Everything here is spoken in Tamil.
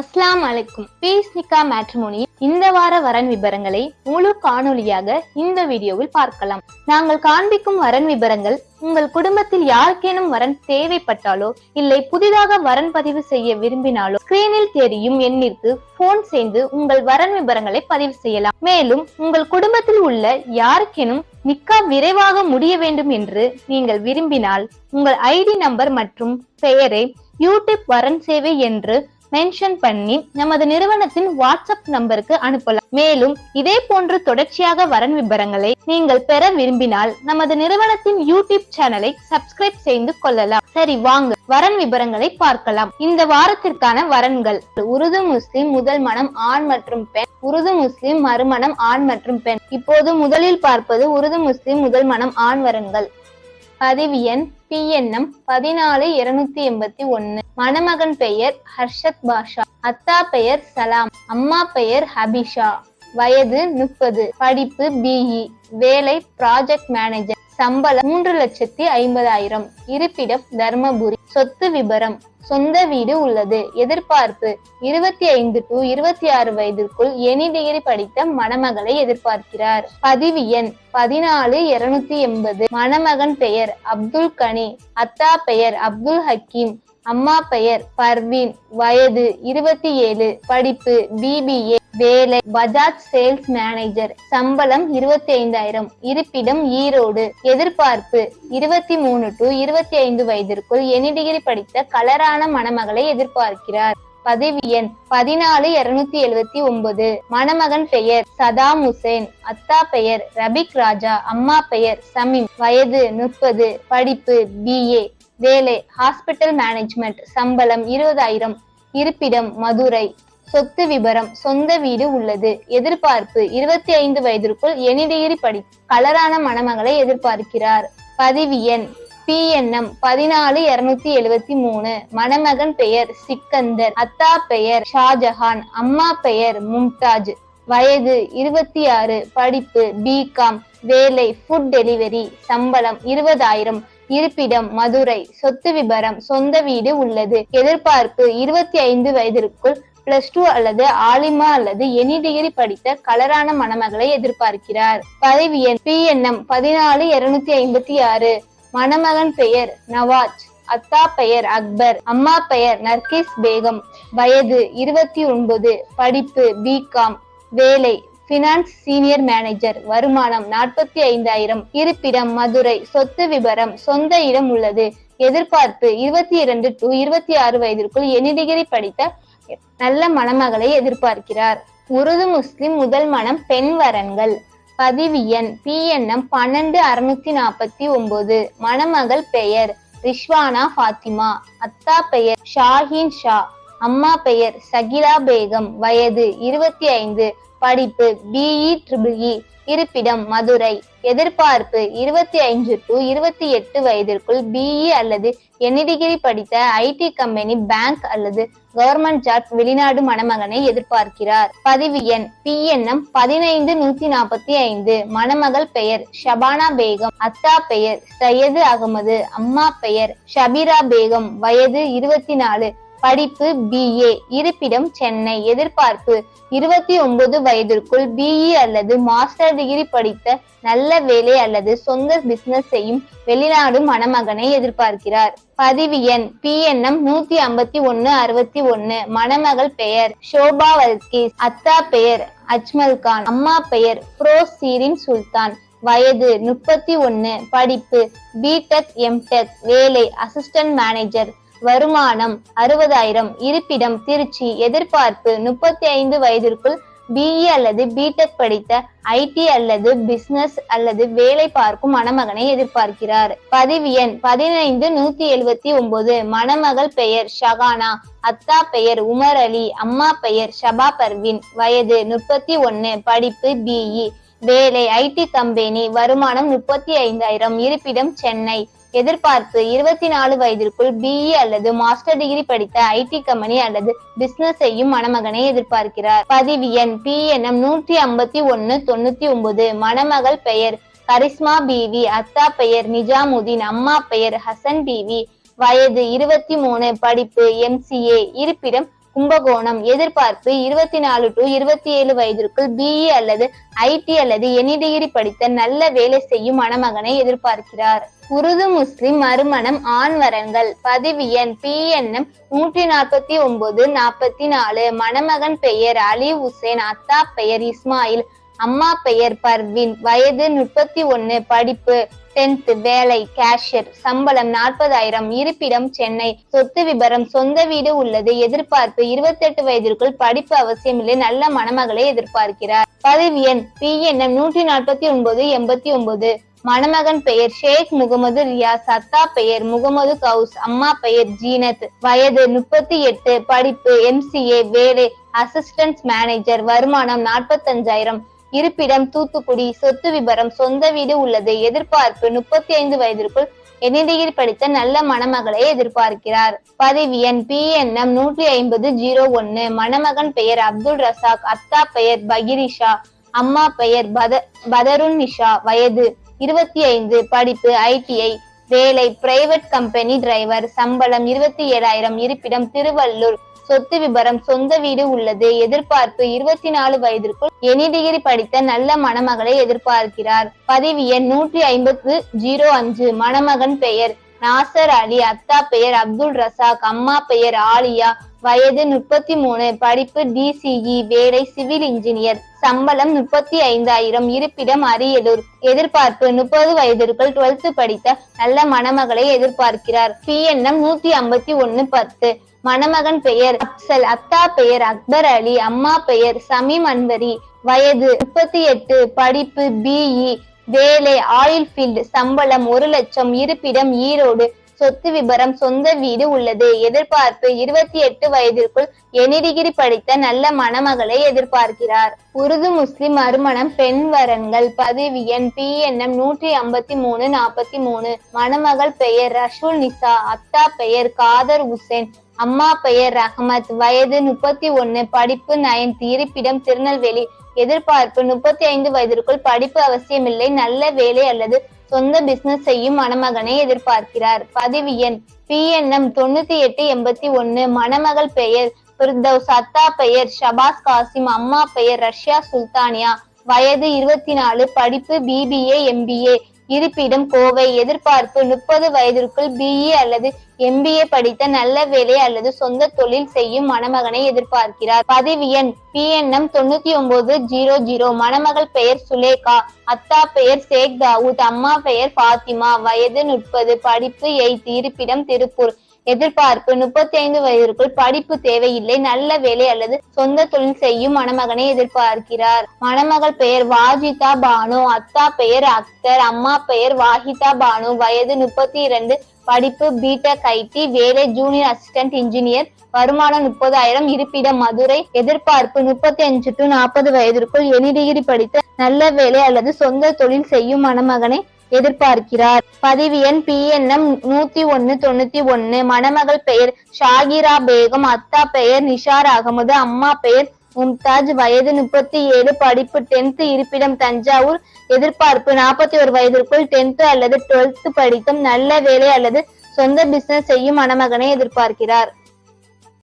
அஸ்லாம் அலைக்கும். பீஸ் நிக்கா மேட்ரிமோனி இந்த வார வரன் விபரங்களை முழு காணொளியாக இந்த வீடியோவில் பார்க்கலாம். நாங்கள் காண்பிக்கும் வரன் விபரங்கள் உங்கள் குடும்பத்தில் யாருக்கேனும் வரன் தேவைப்பட்டாலோ இல்லை புதிதாக வரன் பதிவு செய்ய விரும்பினாலோ ஸ்கிரீனில் தெரியும் எண்ணிற்கு போன் செய்து உங்கள் வரன் விபரங்களை பதிவு செய்யலாம். மேலும் உங்கள் குடும்பத்தில் உள்ள யாருக்கேனும் நிக்கா விரைவாக முடிய வேண்டும் என்று நீங்கள் விரும்பினால் உங்கள் ஐடி நம்பர் மற்றும் பெயரை யூடியூப் வரன் சேவை என்று மென்ஷன் பண்ணி நமது நிறுவனத்தின் வாட்ஸ்அப் நம்பருக்கு அனுப்பலாம். மேலும் இதே போன்று தொடர்ச்சியாக வரன் விபரங்களை நீங்கள் பெற விரும்பினால் நமது நிறுவனத்தின் யூடியூப் சேனலை சப்ஸ்கிரைப் செய்து கொள்ளலாம். சரி வாங்க. வரன் விபரங்களை பார்க்கலாம். இந்த வாரத்திற்கான வரன்கள். உருது முஸ்லிம் முதல் மனம் ஆண் மற்றும் பெண். உருது முஸ்லிம் மறுமணம் ஆண் மற்றும் பெண். இப்போது முதலில் பார்ப்பது உருது முஸ்லிம் முதல் மனம் ஆண் வரன்கள். பதிவு எண் பிஎன்எம் பதினாலு இருநூத்தி எண்பத்தி ஒன்னு. மணமகன் பெயர் ஹர்ஷத் பாஷா. அத்தா பெயர் சலாம். அம்மா பெயர் ஹபிஷா. வயது முப்பது. படிப்பு பிஇ வேலை ப்ராஜெக்ட் மேனேஜர் சம்பளம் மூன்று லட்சத்தி ஐம்பதாயிரம். இருப்பிடம் தர்மபுரி. சொத்து விபரம். சொந்த வீடு உள்ளது. எதிர்பார்ப்பு. இருபத்தி ஐந்து டு இருபத்தி ஆறு வயதிற்குள் எனி டிகிரி படித்த மணமகளை எதிர்பார்க்கிறார். பதிவு எண் பதினாலு இருநூத்தி எண்பது. மணமகன் பெயர் அப்துல் கனி. அத்தா பெயர் அப்துல் ஹக்கீம். அம்மா பெயர் பர்வீன். வயது இருபத்தி ஏழு. படிப்பு பிபிஏ வேலை பஜாஜ் சேல்ஸ் மேனேஜர் சம்பளம் இருபத்தி ஐந்தாயிரம் இருப்பிடம் ஈரோடு எதிர்பார்ப்பு இருபத்தி மூணு டு இருபத்தி ஐந்து வயதிற்குள் எனி டிகிரி படித்த கலரான மணமகளை எதிர்பார்க்கிறார். பதிவு எண் பதினாலு இருநூத்தி எழுபத்தி ஒன்பது. மணமகன் பெயர் சதாம் ஹுசேன் அத்தா பெயர் ரபிக் ராஜா அம்மா பெயர் சமீம். வயது முப்பது படிப்பு பிஏ வேலை ஹாஸ்பிட்டல் மேனேஜ்மெண்ட் சம்பளம் இருபதாயிரம் இருப்பிடம் மதுரை. சொத்து விபரம் சொந்த வீடு உள்ளது. எதிர்பார்ப்பு இருபத்தி ஐந்து வயதிற்குள் எனி டிகிரி படி கலரான மணமகளை எதிர்பார்க்கிறார். பதிவு எண் பிஎன்எம் பதினாலு இருநூத்தி எழுவத்தி மூணு. மணமகன் பெயர் சிக்கந்தர் அத்தா பெயர் ஷாஜஹான் அம்மா பெயர் மும்தாஜ். வயது இருபத்தி ஆறு படிப்பு பிகாம் வேலை ஃபுட் டெலிவரி சம்பளம் இருபதாயிரம். இருப்பிடம் மதுரை. சொத்து விபரம் சொந்த வீடு உள்ளது. எதிர்பார்ப்பு இருபத்தி ஐந்து வயதிற்குள் பிளஸ் டூ அல்லது ஆலிமா அல்லது எனி டிகிரி படித்த கலரான மணமகளை எதிர்பார்க்கிறார். பதவி எண் பிஎன்எம் பதினாலு இருநூத்தி ஐம்பத்தி ஆறு. மணமகன் பெயர் நவாஜ். அத்தா பெயர் அக்பர். அம்மா பெயர் நர்கிஸ் பேகம். வயது இருபத்தி ஒன்பது. படிப்பு பிகாம் வேலை பினான்ஸ் சீனியர் மேனேஜர் வருமானம் நாற்பத்தி ஐந்தாயிரம். இருப்பிடம் மதுரை. சொத்து விபரம் சொந்த இடம் உள்ளது. எதிர்பார்ப்பு இருபத்தி இரண்டு டு இருபத்தி ஆறு வயதிற்குள் எனி டிகிரி படித்த நல்ல மணமகளை எதிர்பார்க்கிறார். உருது முஸ்லிம் முதல் மனம் பெண் வரன்கள். பதிவு எண் பிஎன்எம் பன்னெண்டு அறுநூத்தி நாற்பத்தி ஒன்பது. மணமகள் பெயர் ரிஷ்வானா ஃபாத்திமா. அத்தா பெயர் ஷாஹின் ஷா. அம்மா பெயர் சகிலா பேகம். வயது இருபத்தி ஐந்து படிப்பு பிஇ ட்ரிபிள் இ இருப்பிடம் மதுரை. எதிர்பார்ப்பு இருபத்தி ஐந்து டு இருபத்தி எட்டு வயதிற்குள் பிஇ அல்லது எனி டிகிரி படித்த ஐடி கம்பெனி பேங்க் அல்லது கவர்மெண்ட் ஜாப் வெளிநாடு மணமகனை எதிர்பார்க்கிறார். பதிவு எண் பிஎன்எம் பதினைந்து நூத்தி நாற்பத்தி ஐந்து. மணமகள் பெயர் ஷபானா பேகம். அத்தா பெயர் சையது அகமது. அம்மா பெயர் ஷபீரா பேகம். வயது இருபத்தி நாலு. படிப்பு பிஏ இருப்பிடம் சென்னை. எதிர்பார்ப்பு இருபத்தி ஒன்பது வயதிற்குள் பிஇ அல்லது மாஸ்டர் டிகிரி படித்த நல்ல வேலை அல்லது சொந்த பிசினஸ் செய்யும் வெளிநாடு மணமகனை எதிர்பார்க்கிறார். பதிவு எண் பிஎன்எம் நூத்தி ஐம்பத்தி ஒன்னு அறுபத்தி ஒன்னு. மணமகள் பெயர் ஷோபா வல்கீஸ். அத்தா பெயர் அஜ்மல் கான். அம்மா பெயர் ப்ரோ சீரின் சுல்தான். வயது முப்பத்தி ஒன்னு. படிப்பு பிடெக் எம்டெக் வேலை அசிஸ்டன்ட் மேனேஜர் வருமானம் அறுபதாயிரம். இருப்பிடம் திருச்சி. எதிர்பார்ப்பு முப்பத்தி ஐந்து வயதிற்குள் பிஇ அல்லது பிடெக் படித்த ஐடி அல்லது பிசினஸ் அல்லது வேலை பார்க்கும் மணமகனை எதிர்பார்க்கிறார். பதிவு எண் பதினைந்து நூத்தி எழுவத்தி ஒன்பது. மணமகள் பெயர் ஷகானா. அத்தா பெயர் உமர் அலி. அம்மா பெயர் ஷபா பர்வின். வயது முப்பத்தி ஒன்னு. படிப்பு பிஇ வேலை ஐடி கம்பெனி வருமானம் முப்பத்தி ஐந்தாயிரம். இருப்பிடம் சென்னை. எதிர்பார்ப்பு இருபத்தி நாலு வயதிற்குள் பிஇ அல்லது மாஸ்டர் டிகிரி படித்த ஐடி கம்பெனி அல்லது பிசினஸ் செய்யும் மணமகனை எதிர்பார்க்கிறார். பதிவு எண் பிஎன்எம் நூற்றி ஐம்பத்தி ஒன்னு தொண்ணூத்தி ஒன்பது. மணமகள் பெயர் கரிஸ்மா பிவி அத்தா பெயர் நிஜாமுதீன் அம்மா பெயர் ஹசன் பிவி வயது இருபத்தி மூணு படிப்பு எம்சிஏ இருப்பிடம் கும்பகோணம் எதிர்பார்ப்பு இருபத்தி நாலு டு இருபத்தி ஏழு வயதிற்குள் பிஇ அல்லது ஐடி அல்லது எனி டிகிரி படித்த நல்ல வேலை செய்யும் மணமகனை எதிர்பார்க்கிறார். உருது முஸ்லிம் மறுமணம் ஆண் வரன்கள் பதிவு எண் பிஎன்எம் நூற்றி நாற்பத்தி ஒன்பது நாற்பத்தி நாலு. மணமகன் பெயர் அலி உசேன் அத்தா பெயர் இஸ்மாயில். அம்மா பெயர் பர்வின் வயது முப்பத்தி ஒன்னு படிப்பு டென்த் வேலை கேஷியர் சம்பளம் நாற்பதாயிரம் இருப்பிடம் சென்னை சொத்து விபரம் சொந்த வீடு உள்ளது எதிர்பார்ப்பு இருபத்தெட்டு வயதிற்குள் படிப்பு அவசியமில்லை நல்ல மணமகளை எதிர்பார்க்கிறார். பதிவு எண் பி என்எம் நூற்றி நாற்பத்தி ஒன்பது எண்பத்தி ஒன்பது. மணமகன் பெயர் ஷேக் முகமது ரியாஸ் சத்தா பெயர் முகமது கவுஸ் அம்மா பெயர் ஜீனத். வயது முப்பத்தி எட்டு படிப்பு எம்சிஏ வேலை அசிஸ்டன்ஸ் மேனேஜர் வருமானம் நாற்பத்தஞ்சாயிரம். இருப்பிடம் தூத்துக்குடி சொத்து விபரம் சொந்த வீடு உள்ளது எதிர்பார்ப்பு முப்பத்தி ஐந்து வயதிற்குள் எண்ணிடிகிரி படித்த நல்ல மணமகளை எதிர்பார்க்கிறார். பதிவு எண் பிஎன்எம் நூற்றி ஐம்பது ஜீரோ ஒன்னு. மணமகன் பெயர் அப்துல் ரசாக் அத்தா பெயர் பகிரிஷா அம்மா பெயர் பத பதருன் நிஷா. வயது இருபத்தி ஐந்து படிப்பு ஐடிஐ வேலை பிரைவேட் கம்பெனி டிரைவர் சம்பளம் இருபத்தி ஏழாயிரம் இருப்பிடம் திருவள்ளூர் சொத்து விபரம் சொந்த வீடு உள்ளது எதிர்பார்ப்பு இருபத்தி நாலு வயதிற்குள் எனி டிகிரி படித்த நல்ல மணமகளை எதிர்பார்க்கிறார். பதிவு எண் நூற்றி ஐம்பத்து ஜீரோ அஞ்சு மணமகன் பெயர் நாசர் அலி அத்தா பெயர் அப்துல் ரசாக் அம்மா பெயர் ஆலியா வயது முப்பத்தி மூணு படிப்பு டிசிஇ வேலை சிவில் இன்ஜினியர் சம்பளம் முப்பத்தி ஐந்தாயிரம் இருப்பிடம் அரியலூர் எதிர்பார்ப்பு முப்பது வயதிற்குள் டுவெல்த் படித்த நல்ல மணமகளை எதிர்பார்க்கிறார். பிஎன்எம் நூத்தி ஐம்பத்தி ஒன்னு பத்து மணமகன் பெயர் அப்சல் அத்தா பெயர் அக்பர் அலி அம்மா பெயர் சமீம் அன்வரி வயது முப்பத்தி எட்டு படிப்பு பிஇ வேலை ஆயில் ஃபீல்டு சம்பளம் ஒரு லட்சம் இருப்பிடம் ஈரோடு சொத்து விபரம் சொந்த வீடு உள்ளது. எதிர்பார்ப்பு இருபத்தி எட்டு வயதிற்குள் எனி டிகிரி படித்த நல்ல மணமகளை எதிர்பார்க்கிறார். உருது முஸ்லிம் மறுமணம் பெண் வரன்கள் பதிவு எண் பிஎன்எம் நூற்றி ஐம்பத்தி மூணு நாற்பத்தி மூணு மணமகள் பெயர் ரஷூல் நிசா அத்தா பெயர் காதர் உசேன் அம்மா பெயர் ரஹமத். வயது முப்பத்தி ஒன்னு படிப்பு நயன்த் இருப்பிடம் திருநெல்வேலி. எதிர்பார்ப்பு முப்பத்தி ஐந்து வயதிற்குள் படிப்பு அவசியமில்லை நல்ல வேலை அல்லது சொந்த பிசினஸ் செய்யும் மணமகனை எதிர்பார்க்கிறார். பதிவு எண் பிஎன்எம் தொண்ணூத்தி எட்டு எண்பத்தி ஒன்னு. மணமகள் பெயர் பிர்தௌஸ் சத்தா பெயர் ஷபாஸ் காசிம். அம்மா பெயர் ரஷ்யா சுல்தானியா. வயது இருபத்தி நாலு படிப்பு பிபிஏ எம்பிஏ இருப்பிடம் கோவை எதிர்பார்ப்பு முப்பது வயதிற்குள் பிஇ அல்லது எம்பிஏ படித்த நல்ல வேலை அல்லது சொந்த தொழில் செய்யும் மணமகனை எதிர்பார்க்கிறார். பதிவு எண் பிஎன்எம் தொண்ணூத்தி ஒன்பது ஜீரோ ஜீரோ. மணமகள் பெயர் சுலேகா அத்தா பெயர் ஷேக் தாவூத் அம்மா பெயர் பாத்திமா வயது முப்பது படிப்பு எய்த் இருப்பிடம் திருப்பூர். எதிர்பார்ப்பு. முப்பத்தி ஐந்து வயதிற்குள் படிப்பு தேவையில்லை. நல்ல வேலை அல்லது சொந்த தொழில் செய்யும் மணமகனை எதிர்பார்க்கிறார். மணமகள் பெயர் வாஜிதா பானு அத்தா பெயர் அக்தர் அம்மா பெயர் வாஹிதா பானு. வயது முப்பத்தி இரண்டு படிப்பு பிடெக் ஐடி வேலை ஜூனியர் அசிஸ்டன்ட் இன்ஜினியர் வருமானம் முப்பதாயிரம். இருப்பிடம் மதுரை எதிர்பார்ப்பு முப்பத்தி அஞ்சு டு நாற்பது வயதிற்குள் எனி டிகிரி படித்த நல்ல வேலை அல்லது சொந்த தொழில் செய்யும் மணமகனை எதிர்பார்க்கிறார். பதிவு எண் பிஎன்எம் நூத்தி ஒன்னு தொண்ணூத்தி ஒன்னு. மணமகள் பெயர் ஷாகிரா பேகம். அத்தா பெயர் நிஷார் அகமது அம்மா பெயர் மும்தாஜ். வயது முப்பத்தி ஏழு. படிப்பு டென்த். இருப்பிடம் தஞ்சாவூர். எதிர்பார்ப்பு நாற்பத்தி ஒரு வயதிற்குள் டென்த் அல்லது டுவெல்த் படித்தும் நல்ல வேலை அல்லது சொந்த பிசினஸ் செய்யும் மணமகனை எதிர்பார்க்கிறார்.